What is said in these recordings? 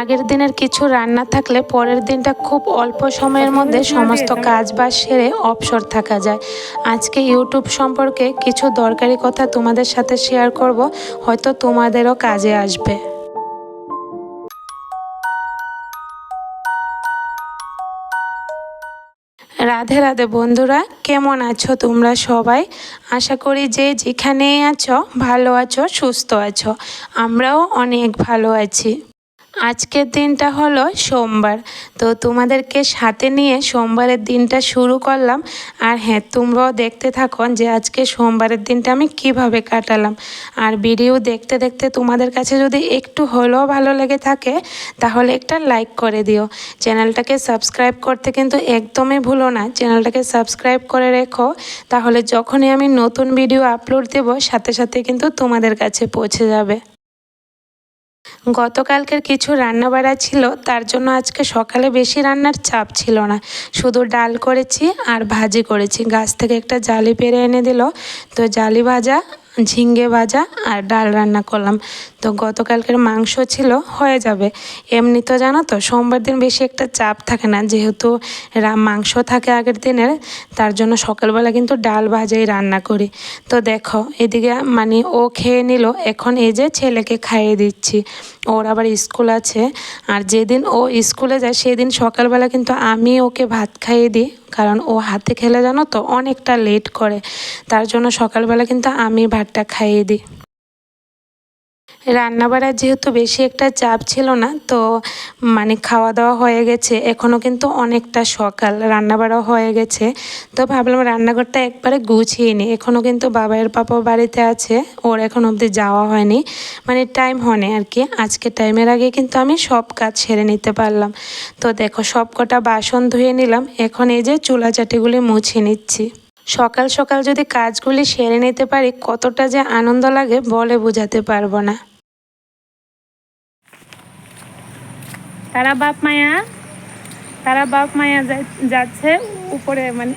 আগের দিনের কিছু রান্না থাকলে পরের দিনটা খুব অল্প সময়ের মধ্যে সমস্ত কাজ বাজ সেরে অবসর থাকা যায়। আজকে ইউটিউব সম্পর্কে কিছু দরকারি কথা তোমাদের সাথে শেয়ার করব, হয়তো তোমাদেরও কাজে আসবে। রাধে রাধে বন্ধুরা, কেমন আছো তোমরা সবাই? আশা করি যে যেখানেই আছো, ভালো আছো, সুস্থ আছো। আমরাও অনেক ভালো আছি। আজকের দিনটা হলো সোমবার। তো তোমাদেরকে সাথে নিয়ে সোমবারের দিনটা শুরু করলাম। আর হ্যাঁ তোমরাও দেখতে থাকো যে আজকে সোমবারের দিনটা আমি কীভাবে কাটালাম। আর ভিডিও দেখতে দেখতে তোমাদের কাছে যদি একটু হলেও ভালো লেগে থাকে, তাহলে একটা লাইক করে দিও। চ্যানেলটাকে সাবস্ক্রাইব করতে কিন্তু একদমই ভুলো না। চ্যানেলটাকে সাবস্ক্রাইব করে রেখো। তাহলে যখনই আমি নতুন ভিডিও আপলোড দেব, সাথে সাথে কিন্তু তোমাদের কাছে পৌঁছে যাবে। গতকালকের কিছু রান্নাবাড়া ছিল, তার জন্য আজকে সকালে বেশি রান্নার চাপ ছিল না। শুধু ডাল করেছি আর ভাজি করেছি। গাছ থেকে একটা জালি পেরে এনে দিল। তো জালি ভাজা ঝিঙ্গে ভাজা আর ডাল রান্না করলাম। তো গতকালকের মাংস ছিল, হয়ে যাবে। এমনি তো জানো তো, সোমবার দিন বেশি একটা চাপ থাকে না। যেহেতু মাংস থাকে আগের দিনের, তার জন্য সকালবেলা কিন্তু ডাল ভাজাই রান্না করি। তো দেখো, এদিকে মানে ও খেয়ে নিল, এখন এই যে ছেলেকে খাইয়ে দিচ্ছি। ওর আবার স্কুল আছে। আর যেদিন ও স্কুলে যায়, সেদিন সকালবেলা কিন্তু আমি ওকে ভাত খাইয়ে দিই। কারণ ও হাতে খেলে জানো তো, অনেকটা লেট করে। তার জন্য সকালবেলা কিন্তু আমি ভাতটা খাইয়ে দিই। রান্নাবাড়ার যেহেতু বেশি একটা চাপ ছিল না, তো মানে খাওয়া দাওয়া হয়ে গেছে। এখনও কিন্তু অনেকটা সকাল, রান্নাবাড়াও হয়ে গেছে। তো ভাবলাম রান্নাঘরটা একবারে গুছিয়ে নিই। এখনও কিন্তু বাবাইয়ের পাপা বাড়িতে আছে, ওর এখন অবধি যাওয়া হয়নি। মানে টাইম হয়নি আর কি। আজকে টাইমের আগে কিন্তু আমি সব কাজ সেরে নিতে পারলাম। তো দেখো, সব কটা বাসন ধুয়ে নিলাম। এখন এই যে চুলা চাটিগুলি মুছে নিচ্ছি। সকাল সকাল যদি কাজগুলি সেরে নিতে পারি, কতটা যে আনন্দ লাগে বলে বোঝাতে পারব না। তারা বাপ মায়া, তারা বাপ মায়া যাচ্ছে উপরে মানে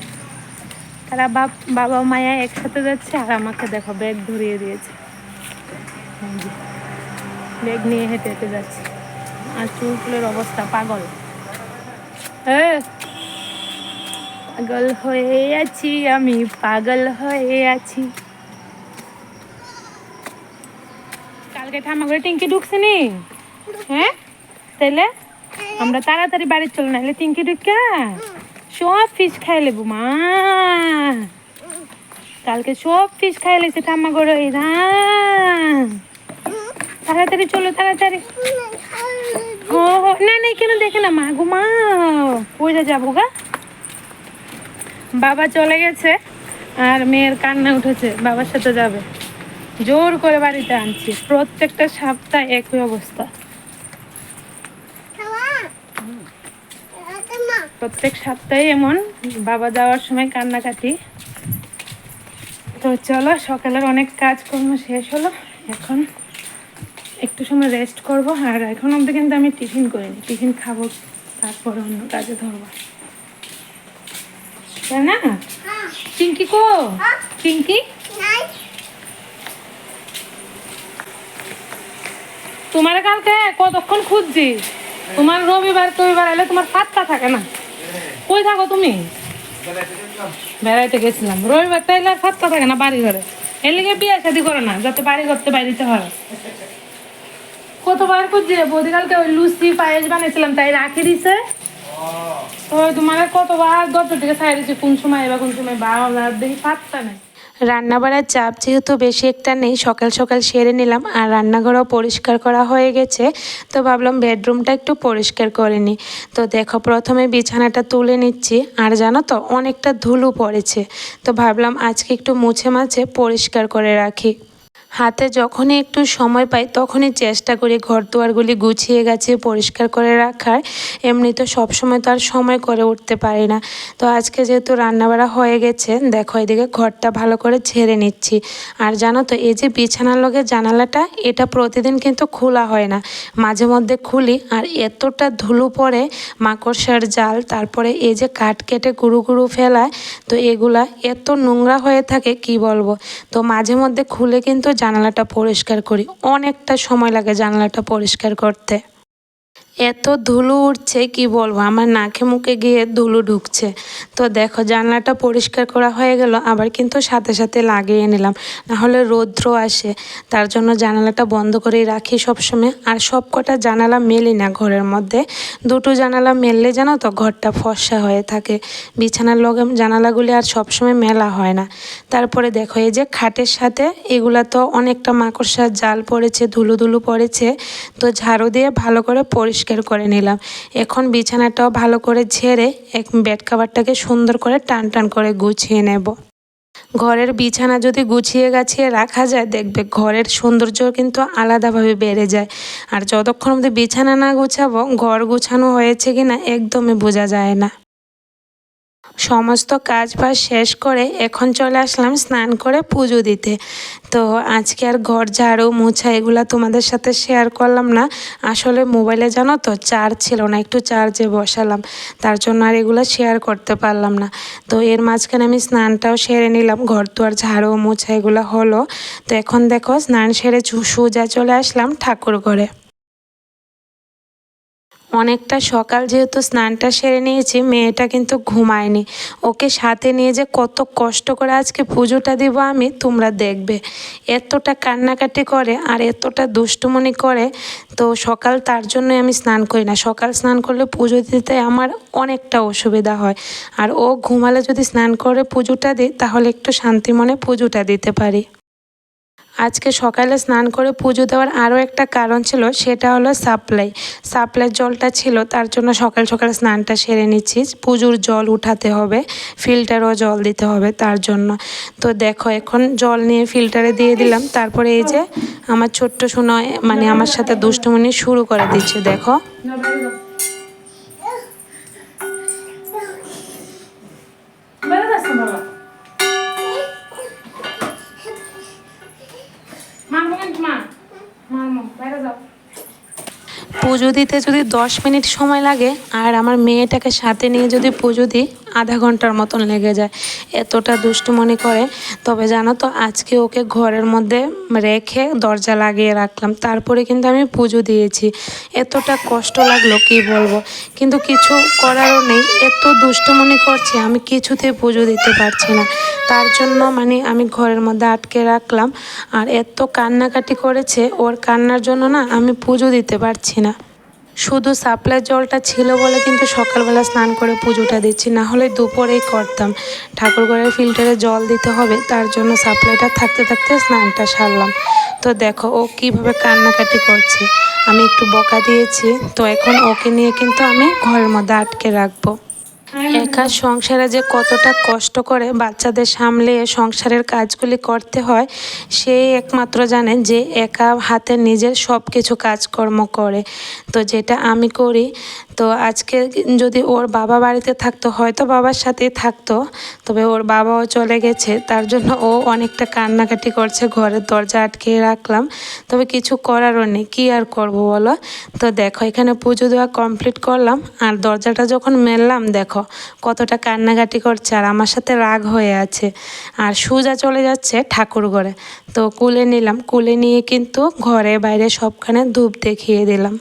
তারা বাপ, বাবা মায়া একসাথে যাচ্ছে আর আমাকে দেখো ব্যাগ ধরিয়ে দিয়েছে। ব্যাগ নিয়ে হেঁটে হেঁটে যাচ্ছে। আর চুলগুলোর অবস্থা পাগল। পাগল হয়ে আছি, আমি পাগল হয়ে আছি। কালকে ঠামা করে টিঙ্কি ঢুকছে নি? হ্যাঁ? তাইলে? আমরা তাড়াতাড়ি বাড়ি চলে নাইলে টিঙ্কি ঢুকা সব ফিশ খাই লেবু মা। কালকে সব ফিশ খাই লেছে ঠাম্মা করে তাড়াতাড়ি চলো, তাড়াতাড়ি। ও না না কেন দেখে না মা গো মা যাব গা। বাবা চলে গেছে, আর মেয়ের কান্না উঠেছে, বাবার সাথে যাবে। জোর করে বাড়িতে আনছি, প্রত্যেকটা সপ্তাহ একই অবস্থা। প্রত্যেক সপ্তাহে এমন বাবা যাওয়ার সময় কান্নাকাটি। তো চলো, সকালের অনেক কাজকর্ম শেষ হলো। এখন একটু সময় রেস্ট করব। আর এখন অবধি কিন্তু আমি টিফিন করিনি। টিফিন খাব, তারপরে অন্য কাজে ধরবো। না? চিঙ্কি কো? চিঙ্কি তোমার কালকে কতক্ষণ খুঁজছি তোমার রবিবার রবিবার এলে তোমার পাত্তা থাকে না? কই থাকো তুমি? বেড়াইতে গেছিলাম। রবিবার তো এলে আর পাত্তা থাকে না বাড়ি ঘরে এর লিগে বিয়ে শাদি করো না যাতে বাড়ি করতে বাইরিতে হয়। কতবার খুঁজছে বৌদি কালকে ওই লুচি পায়েস বানিয়েছিলাম তাই রাখি দিছে। তো তোমার কতবার দরজা থেকে ছাই দিচ্ছে কোন সময় এবার কোন সময় বাবা দেখি পাত্তা নেই। রান্নাবাড়ার চাপ যেহেতু বেশি একটা নেই, সকাল সকাল সেরে নিলাম আর রান্নাঘরও পরিষ্কার করা হয়ে গেছে। তো ভাবলাম বেডরুমটা একটু পরিষ্কার করে নিই। তো দেখো প্রথমে বিছানাটা তুলে নিচ্ছি আর জানো তো অনেকটা ধুলো পড়েছে। তো ভাবলাম আজকে একটু মুছে মাছে পরিষ্কার করে রাখি। হাতে যখনই একটু সময় পাই, তখনই চেষ্টা করি ঘর দুয়ারগুলি গুছিয়ে গেছে পরিষ্কার করে রাখার। এমনি তো সবসময় তো আর সময় করে উঠতে পারি না। তো আজকে যেহেতু রান্নাবাড়া হয়ে গেছে, দেখো এদিকে ঘরটা ভালো করে ছেড়ে নিচ্ছি। আর জানো তো, এই যে বিছানার লগে জানালাটা, এটা প্রতিদিন কিন্তু খোলা হয় না। মাঝে মধ্যে খুলি, আর এতটা ধুলো পড়ে, মাকড়সার জাল, তারপরে এই যে কাঠ কেটে গুরু গুরু ফেলায়, তো এগুলা এত নোংরা হয়ে থাকে, কি বলব? তো মাঝে মধ্যে খুলে কিন্তু জানালাটা পরিষ্কার করি। অনেকটা সময় লাগে জানালাটা পরিষ্কার করতে। এত ধুলো উঠছে কি বলব? আমার নাকে মুখে গিয়ে ধুলো ঢুকছে। তো দেখো, জানলাটা পরিষ্কার করা হয়ে গেল, আবার কিন্তু সাথে সাথে লাগিয়ে নিলাম। নাহলে রৌদ্র আসে। তার জন্য জানালাটা বন্ধ করেই রাখি সবসময়। আর সব কটা জানালা মেলি না ঘরের মধ্যে। দুটো জানালা মেললে জানো তো, ঘরটা ফর্সা হয়ে থাকে। বিছানার লগে জানালাগুলি আর সবসময় মেলা হয় না। তারপরে দেখো, এই যে খাটের সাথে, এগুলা তো অনেকটা মাকড়সার জাল পড়েছে, ধুলো ধুলো পড়েছে। তো ঝাড়ু দিয়ে ভালো করে পরিষ্কার করে নিলাম। এখন বিছানাটাও ভালো করে ঝেড়ে এক বেড কাভারটাকে সুন্দর করে টান টান করে গুছিয়ে নেব। ঘরের বিছানা যদি গুছিয়ে গাছিয়ে রাখা যায়, দেখবে ঘরের সৌন্দর্য কিন্তু আলাদাভাবে বেড়ে যায়। আর যতক্ষণ অব্দি বিছানা না গুছাবো, ঘর গুছানো হয়েছে কি না একদমই বোঝা যায় না। সমস্ত কাজ বাজ শেষ করে এখন চলে আসলাম স্নান করে পুজো দিতে। তো আজকে আর ঘর ঝাড়ু মোছা এগুলো তোমাদের সাথে শেয়ার করলাম না। আসলে মোবাইলে জানো তো চার্জ ছিল না, একটু চার্জে বসালাম। তার জন্য আর এগুলো শেয়ার করতে পারলাম না। তো এর মাঝখানে আমি স্নানটাও সেরে নিলাম, ঘর তো আর ঝাড়ু মোছা এগুলো হলো। তো এখন দেখো স্নান সেরে সোজা চলে আসলাম ঠাকুর ঘরে। অনেকটা সকাল যেহেতু স্নানটা সেরে নিয়েছি, মেয়েটা কিন্তু ঘুমায়নি। ওকে সাথে নিয়ে যে কত কষ্ট করে আজকে পুজোটা দিব আমি, তোমরা দেখবে। এতটা কান্নাকাটি করে আর এতটা দুষ্টুমনি করে, তো সকাল তার জন্য আমি স্নান করি না। সকাল স্নান করলে পুজো দিতে আমার অনেকটা অসুবিধা হয়। আর ও ঘুমালে যদি স্নান করে পুজোটা দিই, তাহলে একটু শান্তি মনে পুজোটা দিতে পারি। আজকে সকালে স্নান করে পুজো দেওয়ার আরও একটা কারণ ছিল, সেটা হলো সাপ্লাই। সাপ্লাইয়ের জলটা ছিল, তার জন্য সকাল সকাল স্নানটা সেরে নিচ্ছি। পুজোর জল উঠাতে হবে, ফিল্টারও জল দিতে হবে তার জন্য। তো দেখো, এখন জল নিয়ে ফিল্টারে দিয়ে দিলাম। তারপরে এই যে আমার ছোট্ট সোনা মানে আমার সাথে দুষ্টুমনি শুরু করে দিচ্ছে, দেখো। পুজো দিতে যদি দশ মিনিট সময় লাগে, আর আমার মেয়েটাকে সাথে নিয়ে যদি পুজো দিই, আধা ঘণ্টার মতন লেগে যায়। এতটা দুষ্টু মনে করে। তবে জানো তো, আজকে ওকে ঘরের মধ্যে রেখে দরজা লাগিয়ে রাখলাম। তারপরে কিন্তু আমি পুজো দিয়েছি। এতটা কষ্ট লাগল, কি বলব? কিন্তু কিছু করারও নেই। এত দুষ্টুমনি করছে, আমি কিছুতে পুজো দিতে পারছি না। তার জন্য মানে আমি ঘরের মধ্যে আটকে রাখলাম। আর এত কান্নাকাটি করেছে, ওর কান্নার জন্য না আমি পুজো দিতে পারছি না। শুধু সাপ্লাই জলটা ছিল বলে কিন্তু সকালবেলা স্নান করে পুজোটা দিচ্ছি, না হলে দুপুরেই করতাম। ঠাকুর ঘরের ফিল্টারে জল দিতে হবে, তার জন্য সাপ্লাইটা থাকতে থাকতে স্নানটা সারলাম। তো দেখো ও কীভাবে কান্নাকাটি করছে। আমি একটু বকা দিয়েছি, তো এখন ওকে নিয়ে কিন্তু আমি ঘরের মধ্যে আটকে রাখব। একা সংসারে যে কতটা কষ্ট করে বাচ্চাদের সামলে সংসারের কাজগুলি করতে হয় সে একমাত্র জানে যে একা হাতে নিজের সব কিছু কাজকর্ম করে। তো যেটা আমি করি তো আজকে যদি ওর বাবা বাড়িতে থাকতো, হয়তো বাবার সাথেই থাকতো, তবে ওর বাবাও চলে গেছে, তার জন্য ও অনেকটা কান্নাকাটি করছে, ঘরের দরজা আটকে রাখলাম, তবে কিছু করারও নেই, কী আর করব বলো? তো দেখো, এখানে পুজো দেওয়া কমপ্লিট করলাম, আর দরজাটা যখন মেললাম, দেখো, কতটা কান্নাকাটি করছে, আর আমার সাথে রাগ হয়ে আছে। আর সুজা চলে যাচ্ছে ঠাকুর ঘরে, তো কুলে নিলাম, কুলে নিয়ে কিন্তু ঘরে বাইরে সবখানে ধূপ দেখিয়ে দিলাম।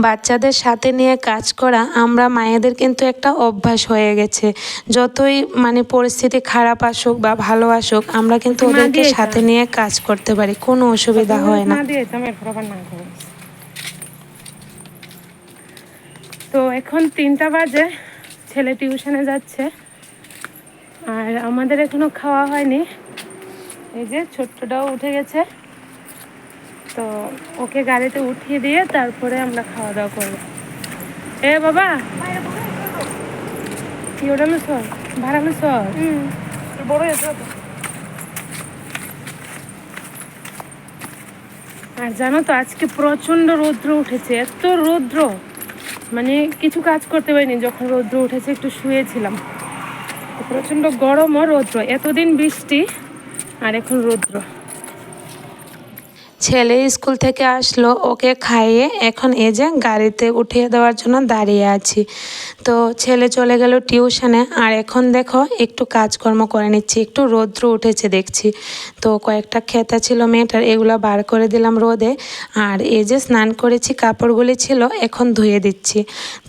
বাচ্চাদের সাথে নিয়ে কাজ করা আমরা মায়েদের কিন্তু একটা অভ্যাস হয়ে গেছে। যতই মানে পরিস্থিতি খারাপ আসুক বা ভালো আসুক আমরা কিন্তু ওদেরকে সাথে নিয়ে কাজ করতে পারি কোনো অসুবিধা হয় না। তো এখন তিনটা বাজে ছেলে টিউশনে যাচ্ছে। আর আমাদের এখনও খাওয়া হয়নি। এই যে ছোট্টটাও উঠে গেছে। তো ওকে গাড়িতে উঠিয়ে দিয়ে তারপরে আমরা খাওয়া দাওয়া করব। এ বাবা কি বড় আর জানো তো আজকে প্রচণ্ড রৌদ্র উঠেছে এত রৌদ্র। মানে কিছু কাজ করতে পারিনি যখন রৌদ্র উঠেছে একটু শুয়েছিলাম। প্রচণ্ড গরম ও রৌদ্র এতদিন বৃষ্টি আর এখন রৌদ্র। ছেলে স্কুল থেকে আসলো, ওকে খাইয়ে এখন এই যে গাড়িতে উঠিয়ে দেওয়ার জন্য দাঁড়িয়ে আছি। তো ছেলে চলে গেল টিউশনে, আর এখন দেখো একটু কাজকর্ম করে নিচ্ছি, একটু রৌদ্র উঠেছে দেখছি। তো কয়েকটা খেতা ছিল মেয়েটার, এগুলো বার করে দিলাম রোদে, আর এই যে স্নান করেছি, কাপড়গুলি ছিল এখন ধুয়ে দিচ্ছি।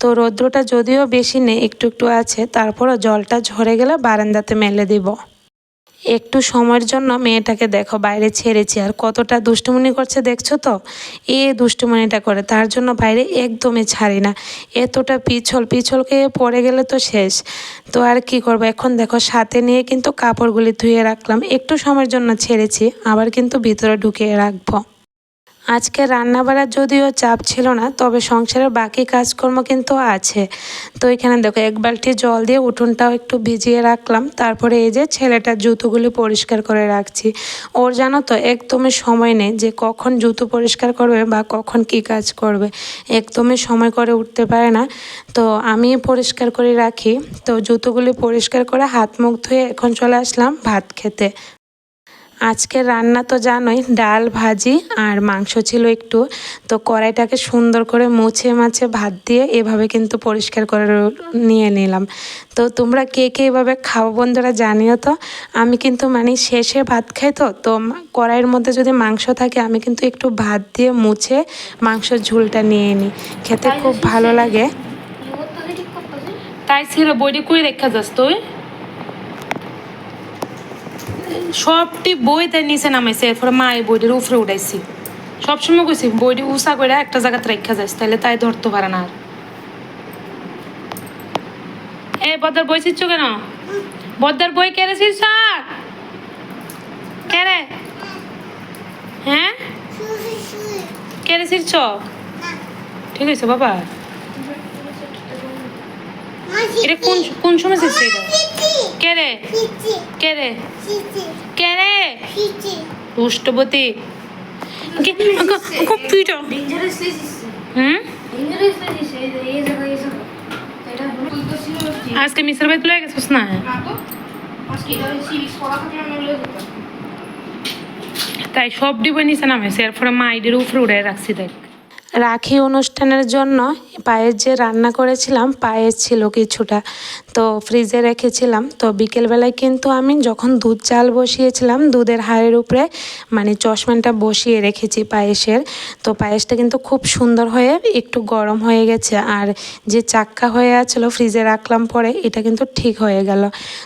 তো রৌদ্রটা যদিও বেশি নেই, একটু একটু আছে, তারপরও জলটা ঝরে গেলে বারান্দাতে মেলে দিব। একটু সময়ের জন্য মেয়েটাকে দেখো, বাইরে ছেড়েছি। আর কতটা দুষ্টুমনি করছে দেখছ তো? এ দুষ্টুমনিটা করে, তার জন্য বাইরে একদমই ছাড়ি না। এতটা পিছল পিছলকে পড়ে গেলে তো শেষ। তো আর কি করব? এখন দেখো, সাথে নিয়ে কিন্তু কাপড়গুলি ধুয়ে রাখলাম। একটু সময়ের জন্য ছেড়েছি, আবার কিন্তু ভিতরে ঢুকিয়ে রাখব। আজকে রান্না বাড়ার যদিও চাপ ছিল না, তবে সংসারের বাকি কাজকর্ম কিন্তু আছে। তো এখানে দেখো, এক বালতি জল দিয়ে উঠোনটাও একটু ভিজিয়ে রাখলাম। তারপরে এই যে ছেলেটার জুতোগুলি পরিষ্কার করে রাখছি। ওর জানো তো, একদমই সময় নেই যে কখন জুতো পরিষ্কার করবে বা কখন কি কাজ করবে। একদমই সময় করে উঠতে পারে না। তো আমি পরিষ্কার করে রাখি। তো জুতোগুলি পরিষ্কার করে হাত মুখ ধুয়ে এখন চলে আসলাম ভাত খেতে। আজকে রান্না তো জানোই ডাল ভাজি আর মাংস ছিল একটু। তো কড়াইটাকে সুন্দর করে মুছে মাছে ভাত দিয়ে এভাবে কিন্তু পরিষ্কার করে নিয়ে নিলাম। তো তোমরা কে কে এভাবে খাও বন্ধুরা জানিও তো। আমি কিন্তু মানে শেষে ভাত খাই তো তো কড়াইয়ের মধ্যে যদি মাংস থাকে আমি কিন্তু একটু ভাত দিয়ে মুছে মাংসের ঝোলটা নিয়ে নিই। খেতে খুব ভালো লাগে। তাই ছিল বইটি কই রেখা যাস তুই? সবটি বই তাই নিচে নামাইছে, এরপরে মা এই বইটির উপরে উঠাইছি। সবসময় কইছি, বইটি উষা করে একটা জায়গাতে রেখা যাস তাহলে তাই ধরতে পারে না আর। এ, বদার বই ছিচ্ছ কেন? বদার বই কেড়ে ছিচ্ছ কেড়ে? হ্যাঁ? কেড়ে ছিচ্ছ ঠিক আছে, বাবা। এটা কোন কোন সময় ছিচ্ছ এটা? কে রে? কে রে? কে রে? খুব পিটো হুম? আজকে মিশ্র ভাই তুলে গেছিস না। তাই সব ডিবে নিচে নামেছে এরপরে মাইডের উপরে উড়ে রাখছি দেখ। রাখি অনুষ্ঠানের জন্য পায়েস যে রান্না করেছিলাম পায়েস ছিল কিছুটা। তো ফ্রিজে রেখেছিলাম। তো বিকেলবেলায় কিন্তু আমি যখন দুধ চাল বসিয়েছিলাম, দুধের হাড়ের উপরে মানে চশমানটা বসিয়ে রেখেছি পায়েসের। তো পায়েসটা কিন্তু খুব সুন্দর হয়ে একটু গরম হয়ে গেছে আর যে চাক্কা হয়ে আছিল ফ্রিজে রাখলাম পরে এটা কিন্তু ঠিক হয়ে গেল।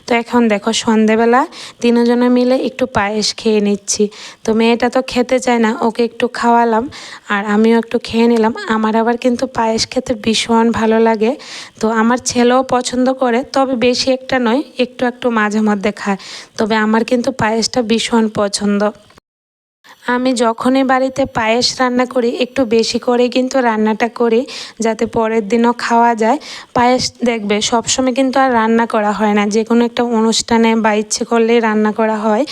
তো এখন দেখো সন্ধেবেলা, তিনজনে মিলে একটু পায়েস খেয়ে নিচ্ছি। তো মেয়েটা তো খেতে চায় না, ওকে একটু খাওয়ালাম আর আমিও একটু খেয়ে নিলাম। আমার আবার কিন্তু পায়েস খেতে ভীষণ ভালো লাগে। তো আমার ছেলেও পছন্দ করে, তবে বেশি একটা নয়, একটু একটু মাঝে মধ্যে খায়। তবে আমার কিন্তু পায়েসটা ভীষণ পছন্দ। আমি যখনই বাড়িতে পায়েস রান্না করি, একটু বেশি করে কিন্তু রান্নাটা করি যাতে পরের দিনও খাওয়া যায়। পায়েস দেখবে, সবসময় কিন্তু আর রান্না করা হয় না। যে কোনো একটা অনুষ্ঠানে বা ইচ্ছে করলেই রান্না করা হয়।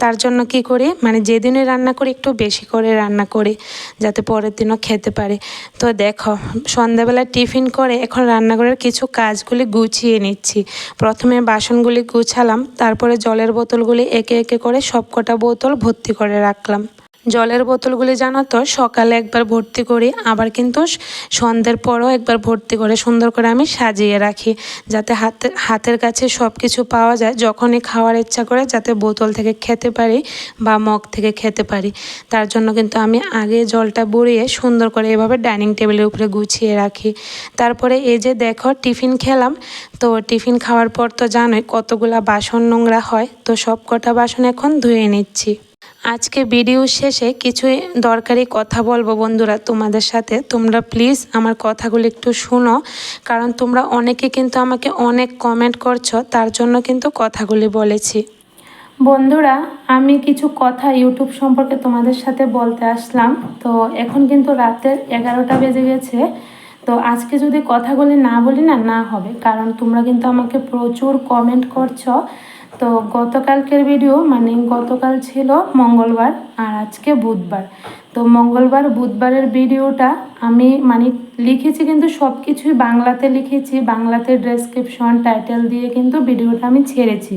তার জন্য কি করি? মানে যেদিনই রান্না করি, একটু বেশি করে রান্না করি যাতে পরের দিনও খেতে পারে। তো দেখো, সন্ধ্যাবেলা টিফিন করে এখন রান্নাঘরের কিছু কাজগুলি গুছিয়ে নিচ্ছি। প্রথমে বাসনগুলি গুছালাম, তারপরে জলের বোতলগুলি একে একে করে সবকটা বোতল ভর্তি করে রাখলাম। জলের বোতলগুলি জানো তো? সকালে একবার ভর্তি করি, আবার কিন্তু সন্ধ্যের পরও একবার ভর্তি করে সুন্দর করে আমি সাজিয়ে রাখি, যাতে হাতে, হাতের কাছে সব কিছু পাওয়া যায়, যখনই খাওয়ার ইচ্ছা করে, যাতে বোতল থেকে খেতে পারি বা মগ থেকে খেতে পারি। তার জন্য কিন্তু আমি আগে জলটা বুড়িয়ে সুন্দর করে এভাবে ডাইনিং টেবিলের উপরে গুছিয়ে রাখি। তারপরে এই যে দেখো, টিফিন খেলাম, তো টিফিন খাওয়ার পর তো জানোই কতগুলা বাসন নোংরা হয়, তো সব কটা বাসন এখন ধুয়ে নিচ্ছি। আজকে ভিডিও শেষে কিছু দরকারি কথা বলব বন্ধুরা তোমাদের সাথে। তোমরা প্লিজ আমার কথাগুলো একটু শুনো, কারণ তোমরা অনেকে কিন্তু আমাকে অনেক কমেন্ট করছ, তার জন্য কিন্তু কথাগুলি বলেছি। বন্ধুরা, আমি কিছু কথা ইউটিউব সম্পর্কে তোমাদের সাথে বলতে আসলাম। তো এখন কিন্তু রাতের এগারোটা বেজে গেছে। তো আজকে যদি কথাগুলি না বলি না না হবে। কারণ তোমরা কিন্তু আমাকে প্রচুর কমেন্ট করছ। তো গতকালকের ভিডিও মানে গতকাল ছিল মঙ্গলবার আর আজকে বুধবার। তো মঙ্গলবার, বুধবারের ভিডিওটা আমি মানে লিখেছি কিন্তু সব কিছুই বাংলাতে লিখেছি, বাংলাতে ডেসক্রিপশন টাইটেল দিয়ে কিন্তু ভিডিওটা আমি ছেড়েছি।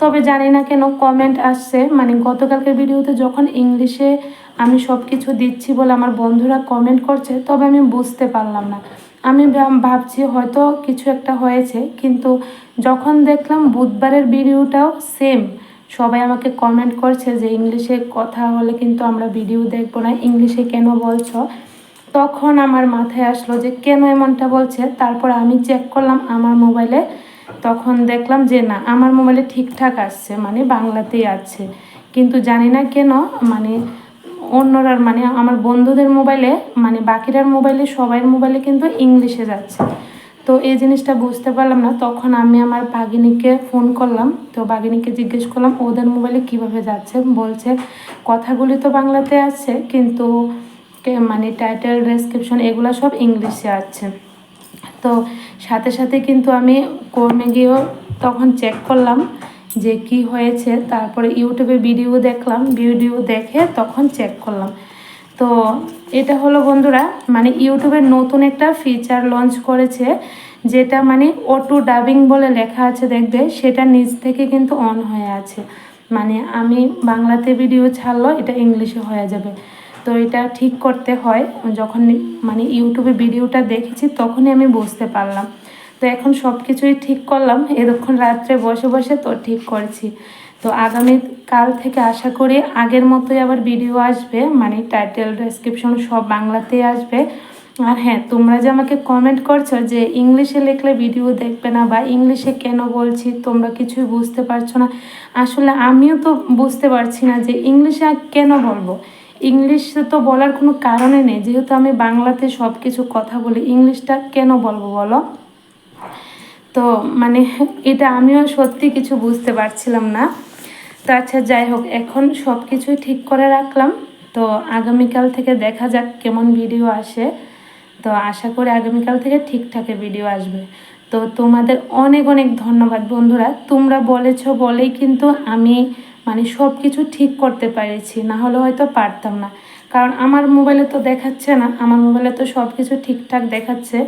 তবে জানি না কেন কমেন্ট আসছে মানে গতকালকের ভিডিওতে যখন ইংলিশে আমি সব কিছু দিচ্ছি বলে আমার বন্ধুরা কমেন্ট করছে, তবে আমি বুঝতে পারলাম না। আমি ভাব- ভাবছি হয়তো কিছু একটা হয়েছে, কিন্তু যখন দেখলাম বুধবারের ভিডিওটাও সেম সবাই আমাকে কমেন্ট করছে যে ইংলিশে কথা হলে কিন্তু আমরা ভিডিও দেখব না, ইংলিশে কেন বলছ? তখন আমার মাথায় আসলো যে কেন এমনটা বলছে? তারপর আমি চেক করলাম আমার মোবাইলে তখন দেখলাম যে না, আমার মোবাইলে ঠিকঠাক আসছে মানে বাংলাতেই আছে। কিন্তু জানি না কেন মানে অন্যরার মানে আমার বন্ধুদের মোবাইলে মানে বাকিরার মোবাইলে সবাইয়ের মোবাইলে কিন্তু ইংলিশে যাচ্ছে। তো এই জিনিসটা বুঝতে পারলাম না, তখন আমি আমার বাগিনীকে ফোন করলাম। তো বাগিনীকে জিজ্ঞেস করলাম, ওদের মোবাইলে কীভাবে যাচ্ছে? বলছে, কথাগুলি তো বাংলাতে আছে, কিন্তু মানে টাইটেল ডেসক্রিপশন এগুলো সব ইংলিশে আছে। তো সাথে সাথে কিন্তু আমি কর্মে গিয়েও তখন চেক করলাম। যে কি হয়েছে, তারপরে ইউটিউবে ভিডিও দেখলাম ভিডিও দেখে তখন চেক করলাম। তো এটা হলো বন্ধুরা মানে ইউটিউবের নতুন একটা ফিচার লঞ্চ করেছে, যেটা মানে অটো ডাবিং বলে লেখা আছে, দেখবে? সেটা নিজ থেকে কিন্তু অন হয়ে আছে। মানে আমি বাংলাতে ভিডিও ছাড়লো, এটা ইংলিশে হয়ে যাবে। তো এটা ঠিক করতে হয়, যখন মানে ইউটিউবে ভিডিওটা দেখেছি, তখনই আমি বুঝতে পারলাম। তো এখন সব কিছুই ঠিক করলাম। এতক্ষণ রাত্রে বসে বসে তো ঠিক করছি। তো আগামী কাল থেকে আশা করি আগের মতোই আবার ভিডিও আসবে। মানে টাইটেল ডেসক্রিপশন সব বাংলাতেই আসবে। আর হ্যাঁ তোমরা যে আমাকে কমেন্ট করছ যে ইংলিশে লিখলে ভিডিও দেখবে না বা ইংলিশে কেন বলছি, তোমরা কিছুই বুঝতে পারছ না। আসলে আমিও তো বুঝতে পারছি না যে ইংলিশে কেন বলব। ইংলিশে তো বলার কোনো কারণে নেই। যেহেতু আমি বাংলাতে সব কিছু কথা বলি, ইংলিশটা কেন বলব বলো? তো মানে এটা আমিও সত্যি কিছু বুঝতে পারছিলাম না। তো আচ্ছা যাই হোক, এখন সব কিছুই ঠিক করে রাখলাম। তো আগামীকাল থেকে দেখা যাক কেমন ভিডিও আসে। তো আশা করি আগামীকাল থেকে ঠিকঠাক ভিডিও আসবে। তো তোমাদের অনেক অনেক ধন্যবাদ বন্ধুরা। তোমরা বলেছ বলেই কিন্তু আমি মানে সব কিছু ঠিক করতে পেরেছি, না হলে হয়তো পারতাম না। কারণ আমার মোবাইলে তো দেখাচ্ছে না, আমার মোবাইলে তো সব কিছু ঠিকঠাক দেখাচ্ছে।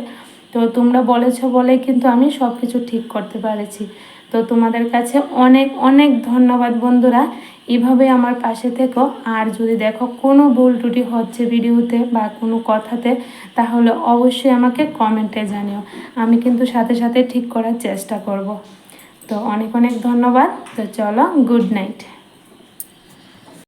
তো তোমরা বলেছ বলেই কিন্তু আমি সব কিছু ঠিক করতে পারেছি। তো তোমাদের কাছে অনেক অনেক ধন্যবাদ বন্ধুরা। এভাবে আমার পাশে থেকো। আর যদি দেখো কোনো ভুল ত্রুটি হচ্ছে ভিডিওতে বা কোনো কথাতে, তাহলে অবশ্যই আমাকে কমেন্টে জানিও। আমি কিন্তু সাথে সাথে ঠিক করার চেষ্টা করব। তো অনেক অনেক ধন্যবাদ। তো চলো, গুড নাইট।